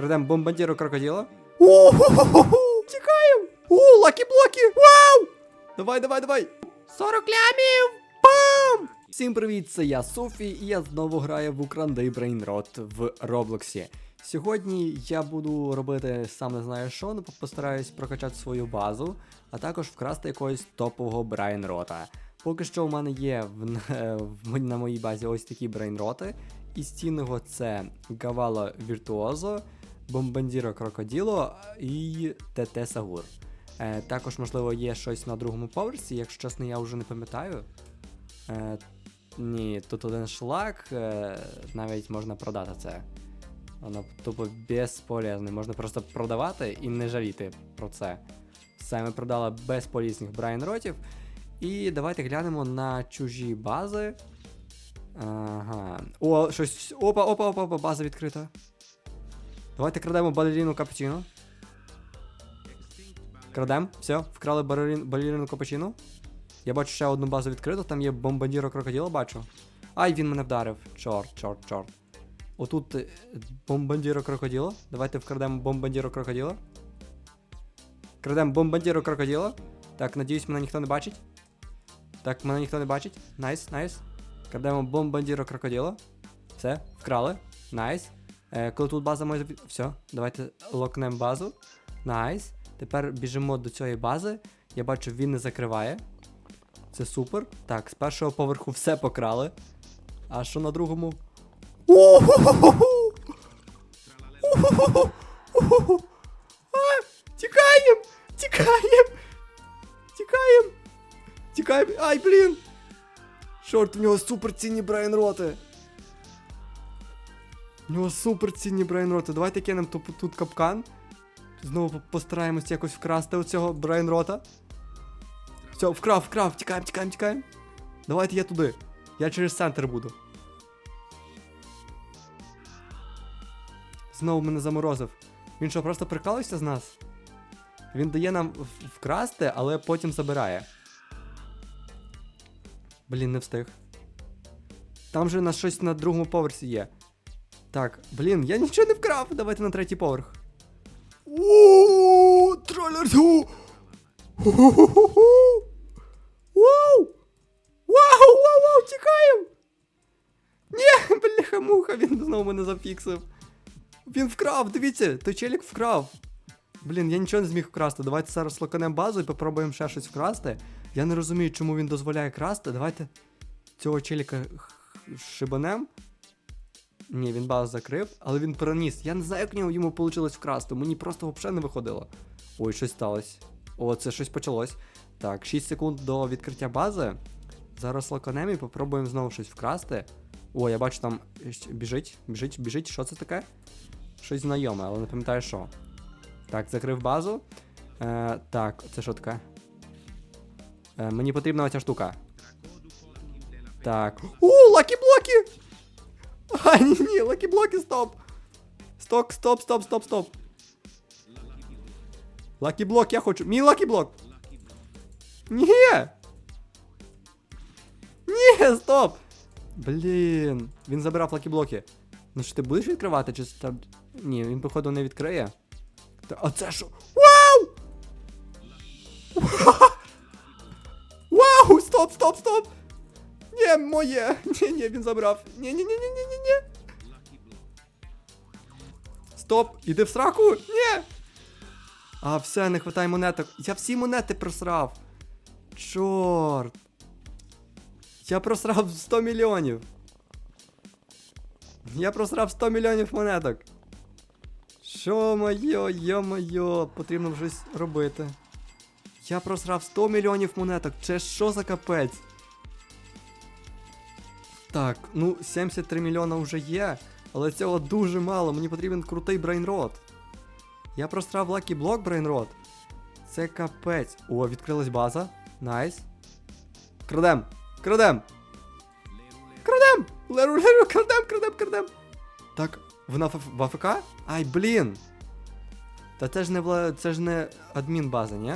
Крадемо бомбардіру крокодила. О-хо-хо-хо! Тікаємо! О, лакі-блоки! Вау! Давай, давай, давай! 40 лямів! Бам! Всім привіт, це я Софі, і я знову граю в Ukraine Brainrot в Роблоксі. Сьогодні я буду робити сам не знаю що, але постараюсь прокачати свою базу, а також вкрасти якогось топового брейнрота. Поки що в мене є в, в, на моїй базі ось такі брейнроти. Із цінного це Гавало Віртуозо, Бомбандіро Крокоділо і ТТ Сагур. Е, також, можливо, є щось на другому поверсі, якщо чесно, я вже не пам'ятаю. Е, ні, тут один шлак, е, навіть можна продати це. Воно тупо безполезне. Можна просто продавати і не жаліти про це. Все, ми продали безполізних брайнротів. І давайте глянемо на чужі бази. Ага. О, щось. Опа, опа, опа, опа, база відкрита. Давайте крадемо балеріну капучино. Крадем, все, вкрали балерін, балеріну капучино. Я бачу ще одну базу відкриту, там є бомбардіро крокодила, бачу. Ай, він мене вдарив. Чорт, чорт, чорт. Отут е, бомбардіро крокодила. Давайте вкрадемо бомбардіро крокодила. Крадемо бомбардіро крокодила. Так, надіюсь, мене ніхто не бачить. Так, мене ніхто не бачить. Найс, найс. Крадемо бомбардіро крокодила. Все, вкрали. Найс. Е, коли тут база може. Все, давайте локнемо базу. Найс. Тепер біжимо до цієї бази. Я бачу, він не закриває. Це супер. Так, з першого поверху все покрали. А що на другому? О-хо-хо-хо! О-хо-хо-хо! Тікаєм! Тікаєм! Тікаєм! Тікаєм! Ай, блін! Чорт, в нього супер цінні брейнроти! У нього супер цінні брейнроти. Давайте кинемо тут, капкан. Знову постараємось якось вкрасти оцього брейнрота. Все, вкрав, вкрав, тікаємо, тікаємо, тікаємо. Давайте я туди. Я через центр буду. Знову мене заморозив. Він що, просто прикалується з нас? Він дає нам вкрасти, але потім забирає. Блін, не встиг. Там же у нас щось на другому поверсі є. Так, блін, я нічого не вкрав. Давайте на третій поверх. О, тролерсу! Вау! Вау, вау, вау, тікаємо! Ні, бляха-муха, він знову мене зафіксив. Він вкрав, дивіться, той челік вкрав. Блін, я нічого не зміг вкрасти. Давайте зараз локанемо базу і попробуємо ще щось вкрасти. Я не розумію, чому він дозволяє красти. Давайте цього челіка шибанем. Ні, він базу закрив, але він проніс. Я не знаю, як в нього йому вийшло вкрасти. Мені просто взагалі не виходило. Ой, щось сталося. О, це щось почалось. Так, 6 секунд до відкриття бази. Зараз локанем і попробуємо знову щось вкрасти. О, я бачу там біжить, біжить, біжить. Що це таке? Щось знайоме, але не пам'ятаю що. Так, закрив базу. Е, так, це що таке? Е, мені потрібна оця штука. Так. О, лакі-блоки! А, ні, ні, лакі-блоки, стоп! Сток, стоп, стоп, стоп, стоп. Лакі-блок, я хочу. Мій лакі-блок! Ні! Ні, стоп! Блін, він забирав лакі-блоки. Ну що ти будеш відкривати, чи там. Ні, він, походу, не відкриє. Та, а це що? Вау! Вау! Стоп, стоп, стоп! Ні, моє! Ні, ні, він забрав. Ні, ні, ні, ні, ні, ні, ні. Стоп, іди в сраку! Ні! А, все, не хватає монеток. Я всі монети просрав. Чорт. Я просрав 100 мільйонів. Я просрав 100 мільйонів монеток. Що моє, йо-моє, потрібно щось робити. Я просрав 100 мільйонів монеток. Це що за капець? Так, ну 73 мільйона вже є, але цього дуже мало. Мені потрібен крутий брейнрот. Я просрав лакі блок брейнрот. Це капець. О, відкрилась база. Найс. Крадем! Крадем! Крадем! Леру, леру, крадем, крадем, крадем! Так, вона в, АФК? Ай, блін! Та це ж не вла... це ж не адмін бази, ні?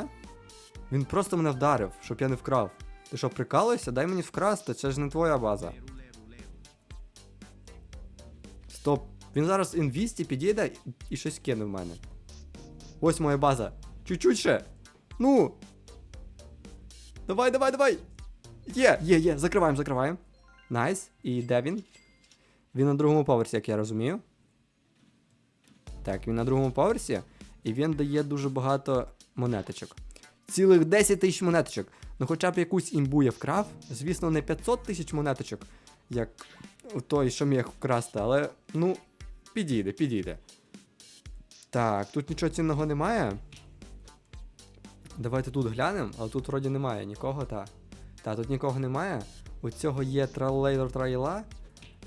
Він просто мене вдарив, щоб я не вкрав. Ти що, прикалуєшся? Дай мені вкрасти, це ж не твоя база. Стоп. Він зараз інвісті підійде і щось кине в мене. Ось моя база. Чуть-чуть ще. Ну. Давай, давай, давай. Є, є, є. Закриваємо, закриваємо. Найс. І де він? Він на другому поверсі, як я розумію. Так, він на другому поверсі. І він дає дуже багато монеточок. Цілих 10 тисяч монеточок. Ну хоча б якусь імбу я вкрав. Звісно, не 500 тисяч монеточок, як той, що міг вкрасти, але ну, підійде, підійде. Так, тут нічого цінного немає. Давайте тут глянемо, але тут вроді немає нікого, та. Та, тут нікого немає. У цього є тралейлер трайла.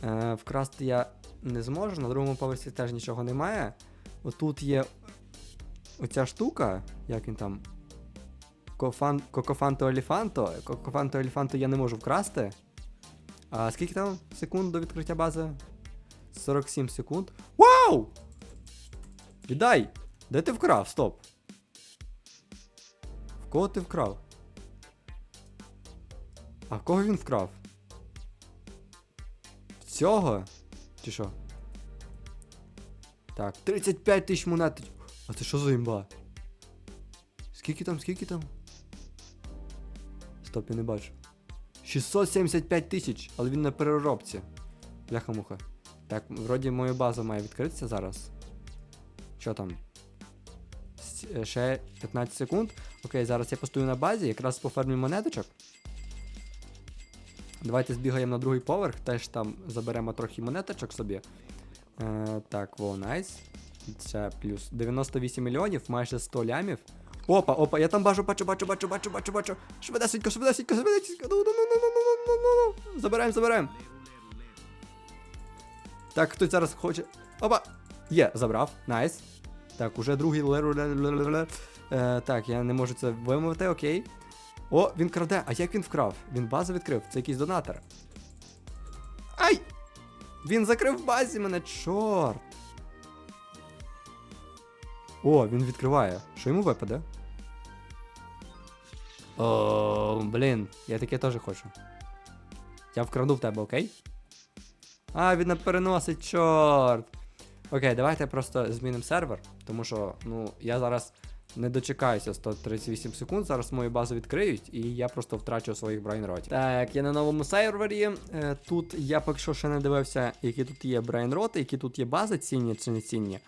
Е, вкрасти я не зможу, на другому поверсі теж нічого немає. Отут є оця штука, як він там. Кокофанто Еліфанто. Кокофанто Еліфанто я не можу вкрасти. А скільки там секунд до відкриття бази? 47 секунд. Вау! Віддай! Де ти вкрав? Стоп. В кого ти вкрав? А в кого він вкрав? В Цього? Чи що? Так, 35 тисяч монет. А це що за імба? Скільки там, скільки там? Стоп, я не бачу. 675 тисяч, але він на переробці. Бляха-муха. Так, вроді моя база має відкритися зараз. Що там? Е, Ще 15 секунд. Окей, зараз я постою на базі, якраз по фермі монеточок. Давайте збігаємо на другий поверх, теж там заберемо трохи монеточок собі. Е, так, во, найс. Це плюс 98 мільйонів, майже 100 лямів. Опа, опа, я там бачу, бачу, бачу, бачу, бачу, бачу, бачу. Швидесенько, швидесенько, швидесенько. Ну, ну, ну, ну, ну, ну, ну, ну, ну. Забираємо, забираємо. Так, хтось зараз хоче. Опа! Є, забрав. Найс. Так, уже другий леру. Е, Так, я не можу це вимовити, окей. О, він краде. А як він вкрав? Він базу відкрив, це якийсь донатор. Ай! Він закрив в базі мене, чорт! О, він відкриває. Що йому випаде? О, блін, я таке теж хочу. Я вкраду в тебе, окей? А, він не переносить, чорт. Окей, давайте просто змінимо сервер, тому що, ну, я зараз не дочекаюся 138 секунд, зараз мою базу відкриють, і я просто втрачу своїх брейнротів. Так, я на новому сервері. Е, Тут я поки що ще не дивився, які тут є брейнроти, які тут є бази, цінні чи не цінні.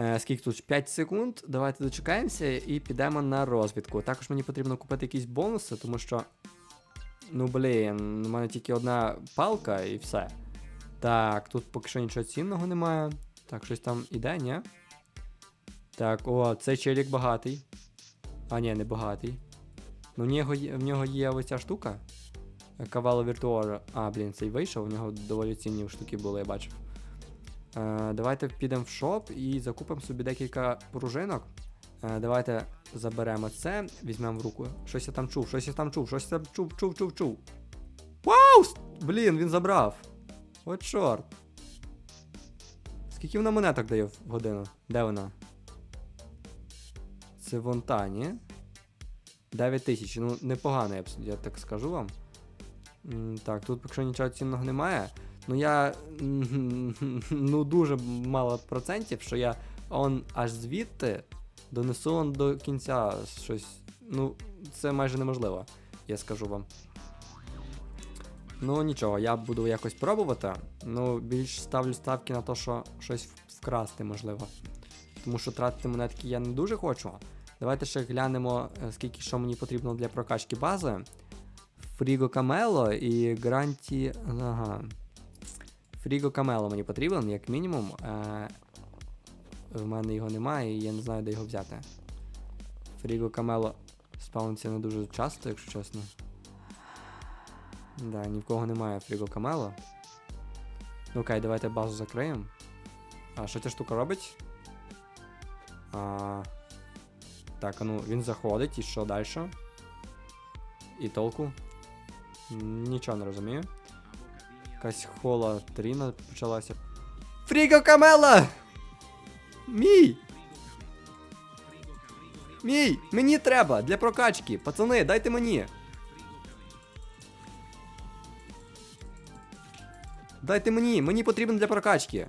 Е, скільки тут? 5 секунд. Давайте дочекаємося і підемо на розвідку. Також мені потрібно купити якісь бонуси, тому що. Ну блін, у мене тільки одна палка і все. Так, тут поки що нічого цінного немає. Так, щось там іде, ні? Так, о, цей челік багатий. А, ні, не багатий. Ну, в нього є, в нього є ось ця штука. Кавало Віртуора. А, блін, цей вийшов, у нього доволі цінні штуки були, я бачив. Е, давайте підемо в шоп і закупимо собі декілька пружинок. Е, давайте заберемо це, візьмемо в руку. Щось я там чув, щось я там чув, щось я там чув, чув, чув, чув. Вау! Блін, він забрав. От чорт. Скільки вона монеток дає в годину? Де вона? Це вон та, ні? 9 тисяч. Ну, непогано, я так скажу вам. Так, тут якщо нічого цінного немає. Ну я ну дуже мало процентів, що я он аж звідти донесу он до кінця щось. Ну, це майже неможливо, я скажу вам. Ну нічого, я буду якось пробувати. Ну, більш ставлю ставки на те, що щось вкрасти можливо. Тому що тратити монетки я не дуже хочу. Давайте ще глянемо, е, скільки що мені потрібно для прокачки бази. Фріго Камело і Гранті. Ага. Фріго Камело мені потрібен, як мінімум. Е, в мене його немає, і я не знаю, де його взяти. Фріго Камело спавниться не дуже часто, якщо чесно. Да, ні в кого немає Фріго Камело. Ну окей, давайте базу закриємо. А що ця штука робить? А, так, ну він заходить, і що далі? І толку? Нічого не розумію. Якась хола тріна почалася. Фріго Камела! Мій! Мій! Мені треба! Для прокачки! Пацани, дайте мені! Дайте мені! Мені потрібен для прокачки!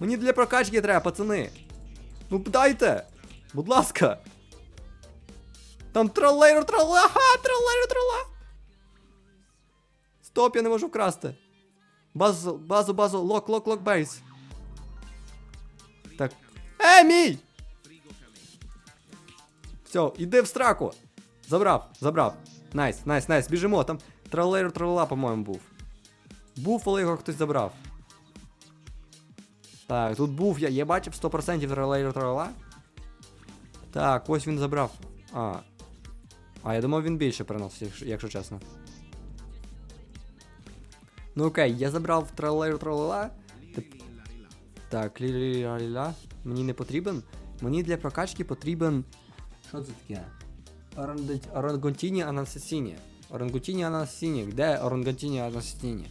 Мені для прокачки треба, пацани! Ну дайте! Будь ласка! Там тролейру трола! Ха, тролейру трола! Стоп, я не можу вкрасти. Базу, базу, базу, лок, лок, лок, бейс. Так. Е, мій! Все, іди в страку. Забрав, забрав. Найс, найс, найс, біжимо. Там тролейру трола, по-моєму, був. Був, але його хтось забрав. Так, тут був, я, я бачив 100% тролейру трола. Так, ось він забрав. А. А, я думав, він більше приносить, якщо, якщо чесно. Ну окей, я забрав тролейру тролела. Так, лі-лі-ля-ля. Мені не потрібен. Мені для прокачки потрібен. Що це таке? Орангутіні анасасіні. Орангутіні анасасіні. Де орангутіні анасасіні?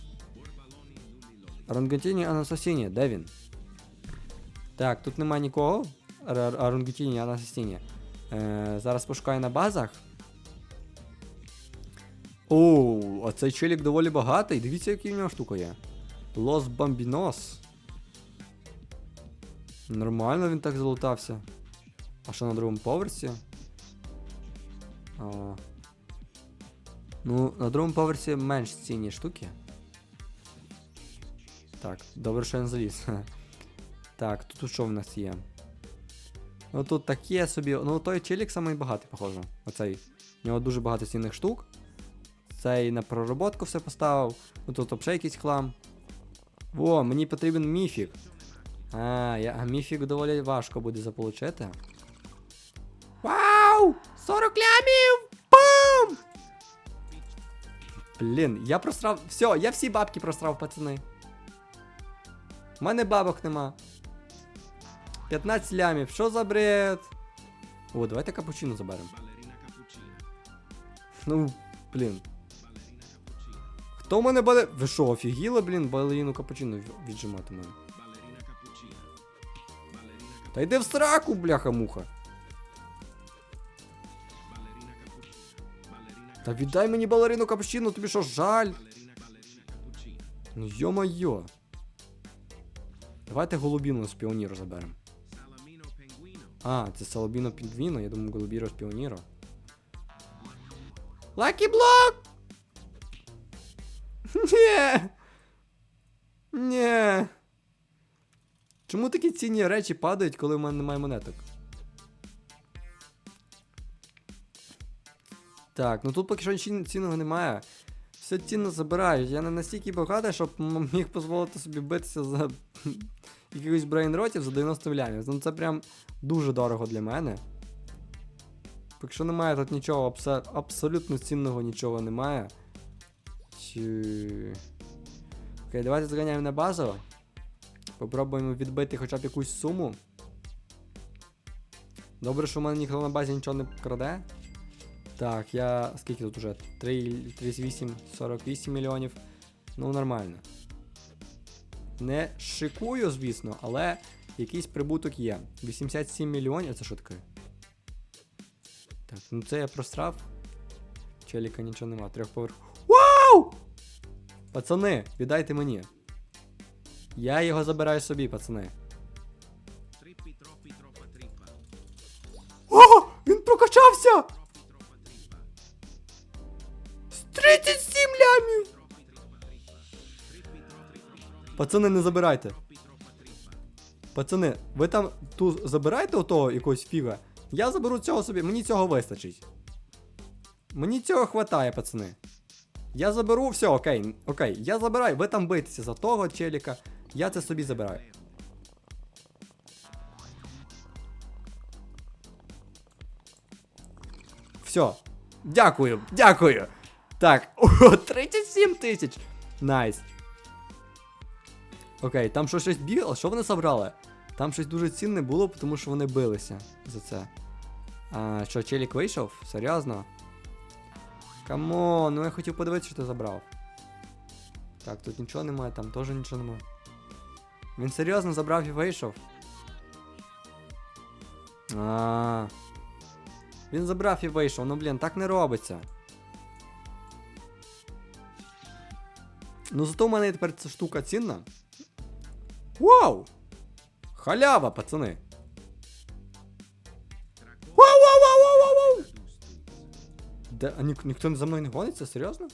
Орангутіні анасасіні, де він? Так, тут немає нікого. Ор- Орангутіні анасасіні. Е, зараз пошукаю на базах. Оу, а цей челік доволі багатий. Дивіться, який в нього штука є. Лос Бамбінос. Нормально він так залутався. А що на другому поверсі? А... Ну, на другому поверсі менш цінні штуки. Так, добре, що я не заліз. Так, тут що в нас є? Ну тут таке собі. Ну той челік самий багатий, похоже. Оцей. У нього дуже багато цінних штук. Цей на пророботку все поставив. Ну тут взагалі якийсь хлам. О, мені потрібен міфік. А, я, а міфік доволі важко буде заполучити. Вау! 40 лямів! Бам! Блін, я просрав. Все, я всі бабки просрав, пацани. У мене бабок нема. 15 лямів, що за бред? О, давайте капучино заберемо. Ну, блін. Хто в мене буде. Ви що, офігіли, блін, балеріну капучино віджимати мене? Та йди в сраку, бляха-муха. Та віддай мені балерину капучино, тобі що жаль? Ну йо-моє. Давайте голубіну з піоніру заберемо. А, це Салабіно Пінгвіно, я думаю, голубіро з піоніро. Лакі блок! Ні. Ні. Чому такі цінні речі падають, коли в мене немає монеток? Так, ну тут поки що цінного немає. Все цінно забирають. Я не настільки багатий, щоб міг дозволити собі битися за якихось брейнротів за 90 лямів. Ну це прям дуже дорого для мене. Поки що немає тут нічого, абсолютно цінного нічого немає. Чи... Окей, давайте зганяємо на базу. Попробуємо відбити хоча б якусь суму. Добре, що в мене ніхто на базі нічого не краде. Так, я. Скільки тут уже? 3, 38, 48 мільйонів. Ну, нормально. Не шикую, звісно, але якийсь прибуток є. 87 мільйонів. Це що таке? Так, ну це я просрав. Челіка нічого нема. Трьох поверх. Вау! Пацани, віддайте мені. Я його забираю собі, пацани. О! Він прокачався! З 37 лямів! Пацани, не забирайте. Пацани, ви там ту забирайте отого якогось фіга. Я заберу цього собі, мені цього вистачить. Мені цього хватає, пацани. Я заберу, все, окей, окей, я забираю, ви там битеся за того челіка, я це собі забираю. Все. Дякую, дякую. Так, о, 37 тисяч. Найс. Окей, там що щось бігало, що вони забрали? Там щось дуже цінне було, тому що вони билися за це. А, що, челік вийшов? Серйозно? Камон, ну я хотів подивитися, що ти забрав. Так, тут нічого немає, там теж нічого немає. Він серйозно забрав і вийшов. А. Він забрав і вийшов. Ну блін, так не робиться. Ну зато в мене тепер ця штука цінна. Вау! Халява, пацани. Де, а нік, ніхто за мною не гониться, серйозно?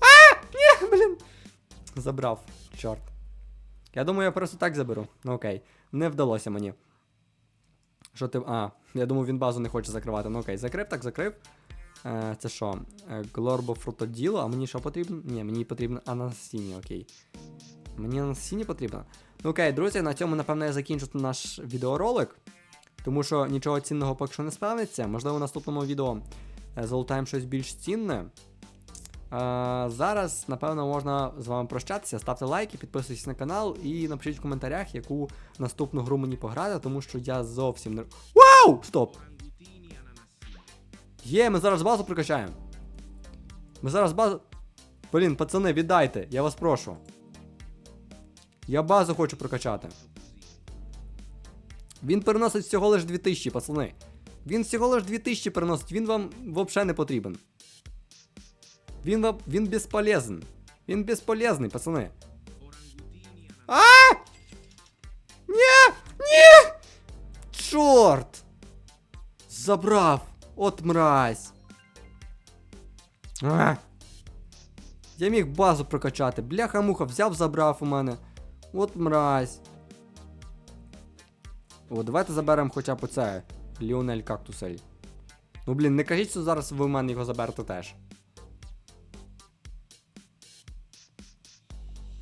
А! Ні, блін. Забрав, чорт. Я думаю, я просто так заберу. Ну окей. Не вдалося мені. Що ти. А, я думаю, він базу не хоче закривати. Ну окей, закрив, так закрив. Е, це що? Е, Глорбо фрутоділо, а мені що потрібно? Ні, мені потрібно ананасіні, окей. Мені ананасіні потрібно. Ну окей, друзі, на цьому, напевно, я закінчу наш відеоролик. Тому що нічого цінного поки що не станеться. Можливо, в наступному відео залутаємо щось більш цінне. А, зараз, напевно, можна з вами прощатися. Ставте лайки, підписуйтесь на канал і напишіть в коментарях, яку наступну гру мені пограти, тому що я зовсім не. Вау! Стоп! Є, ми зараз базу прокачаємо. Ми зараз базу. Блін, пацани, віддайте, я вас прошу. Я базу хочу прокачати. Він переносить всього лиш 2000, пацани. Він всього лиш 2000 переносить, він вам взагалі не потрібен. Він вам. Він безполезен. Він безполезний, пацани. А! Ні! Ні! Чорт! Забрав! От мразь. А! Я міг базу прокачати. Бляха-муха, взяв, забрав у мене. От мразь. О, давайте заберемо хоча б оце. Ліонель Кактусель. Ну блін, не кажіть, що зараз ви в мене його заберете теж.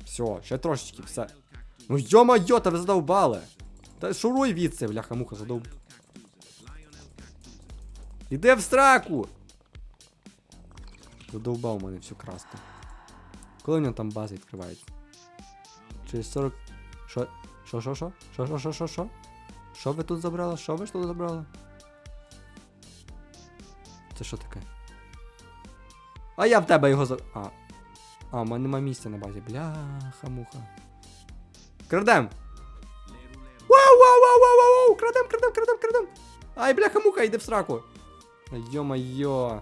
Все, ще трошечки, все. Ну йо-майо, та ви задовбали. Та шуруй від це, бляха-муха, задовб. Іде в страку! Задовбав мене всю красти. Коли в нього там база відкривається? Через 40. Що? Що, що, що? Що, що, що, що, що? Що ви тут забрали? Що ви ж тут забрали? Це що таке? А я в тебе його за. А. А, в мене нема місця на базі. Бляха-муха. Крадем! Вау, вау, вау, вау, вау, вау! Крадем, крадем, крадем, крадем! Ай, бляха-муха, йде в сраку! Йо-майо.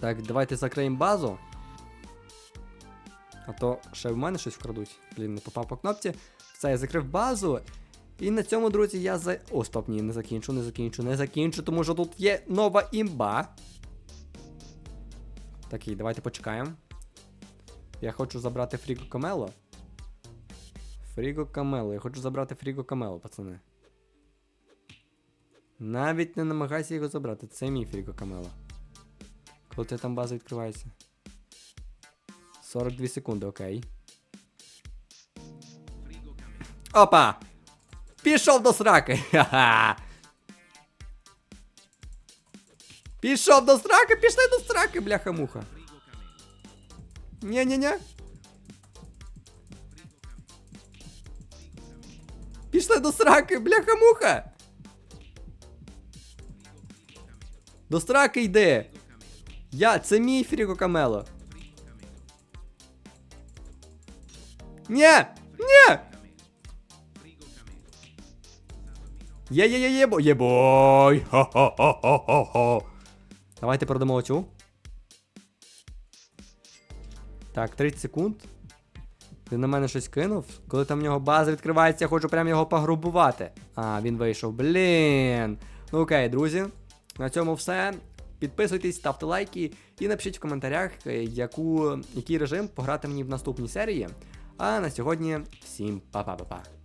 Так, давайте закриємо базу. А то ще в мене щось вкрадуть. Блін, не попав по кнопці. Все, я закрив базу. І на цьому, друзі, я за. О, стоп, ні, не закінчу, не закінчу, не закінчу, тому що тут є нова імба. Такий, давайте почекаємо. Я хочу забрати Фріго Камело. Фріго Камело. Я хочу забрати Фріго Камело, пацани. Навіть не намагайся його забрати. Це мій Фріго Камело. Коли це там база відкривається? 42 секунди, окей. Опа! Пішов до сраки! Пішов до сраки, пішли до сраки, бляха-муха. Ні-ні-ні. Пішли до сраки, бляха-муха. До сраки йди. Я, це мій Фріго Камело. Ні! Ні! Є, є, є, є, бо, є, бой! Хо-хо-хо-хо-хо! Давайте продамо оцю. Так, 30 секунд. Він на мене щось кинув. Коли там в нього база відкривається, я хочу прям його погрубувати. А, він вийшов. Блін. Ну окей, друзі. На цьому все. Підписуйтесь, ставте лайки і напишіть в коментарях, е, яку, який режим пограти мені в наступній серії. А на сьогодні всім па-па-па-па.